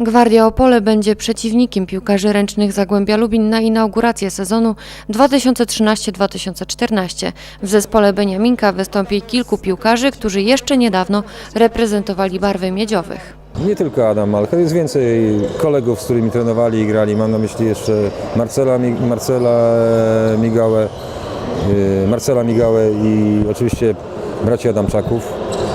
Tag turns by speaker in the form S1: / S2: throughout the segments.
S1: Gwardia Opole będzie przeciwnikiem piłkarzy ręcznych Zagłębia Lubin na inaugurację sezonu 2013-2014. W zespole Beniaminka wystąpi kilku piłkarzy, którzy jeszcze niedawno reprezentowali barwy miedziowych.
S2: Nie tylko Adam Malcher, jest więcej kolegów, z którymi trenowali i grali. Mam na myśli jeszcze Marcela, Marcela Migałę, yy, Marcela Migałę i oczywiście braci Adamczaków.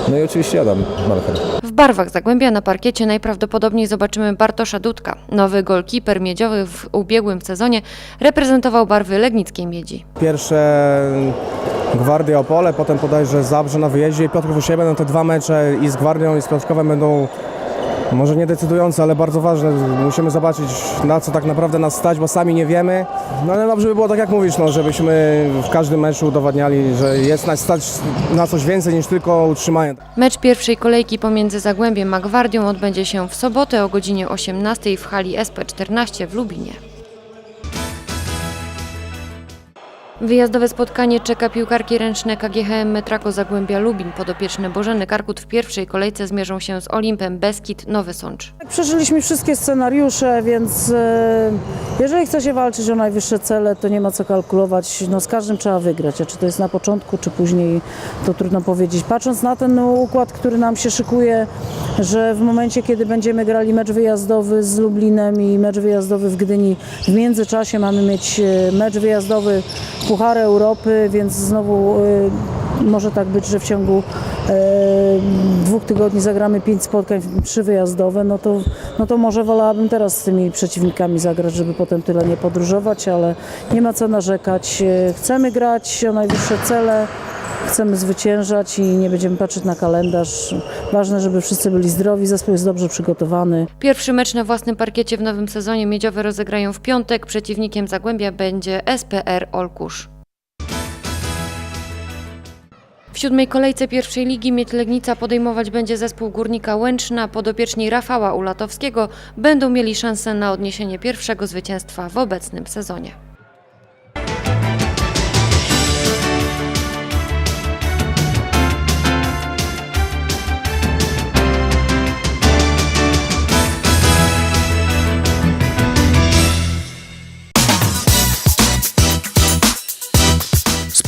S2: No i oczywiście Adam Malcher.
S1: W barwach Zagłębia na parkiecie najprawdopodobniej zobaczymy Bartosza Dudka. Nowy golkiper miedziowy w ubiegłym sezonie reprezentował barwy legnickiej miedzi.
S3: Pierwsze Gwardia Opole, potem bodajże Zabrze na wyjeździe i Piotrków u siebie. Będą te dwa mecze i z Gwardią i z Piotrkowem będą może nie decydujące, ale bardzo ważne. Musimy zobaczyć na co tak naprawdę nas stać, bo sami nie wiemy. No ale dobrze by było tak jak mówisz, no, żebyśmy w każdym meczu udowadniali, że jest nas stać na coś więcej niż tylko utrzymanie.
S1: Mecz pierwszej kolejki pomiędzy Zagłębiem a Gwardią odbędzie się w sobotę o godzinie 18 w hali SP14 w Lubinie. Wyjazdowe spotkanie czeka piłkarki ręczne KGHM Metrako Zagłębia Lubin. Podopieczne Bożeny Karkut w pierwszej kolejce zmierzą się z Olimpem Beskid Nowy Sącz.
S4: Przeżyliśmy wszystkie scenariusze, więc e, jeżeli chce się walczyć o najwyższe cele, to nie ma co kalkulować. No, z każdym trzeba wygrać, a czy to jest na początku, czy później, to trudno powiedzieć. Patrząc na ten układ, który nam się szykuje, że w momencie, kiedy będziemy grali mecz wyjazdowy z Lublinem i mecz wyjazdowy w Gdyni, w międzyczasie mamy mieć e, mecz wyjazdowy Puchar Europy, więc znowu e, może tak być, że w ciągu e, dwóch tygodni zagramy pięć spotkań, trzy wyjazdowe, no to, no to może wolałabym teraz z tymi przeciwnikami zagrać, żeby potem tyle nie podróżować, ale nie ma co narzekać. E, Chcemy grać o najwyższe cele, chcemy zwyciężać i nie będziemy patrzeć na kalendarz. Ważne, żeby wszyscy byli zdrowi, zespół jest dobrze przygotowany.
S1: Pierwszy mecz na własnym parkiecie w nowym sezonie miedziowe rozegrają w piątek. Przeciwnikiem Zagłębia będzie SPR Olkusz. W siódmej kolejce pierwszej ligi Miedź Legnica podejmować będzie zespół Górnika Łęczna. Podopieczni Rafała Ulatowskiego będą mieli szansę na odniesienie pierwszego zwycięstwa w obecnym sezonie.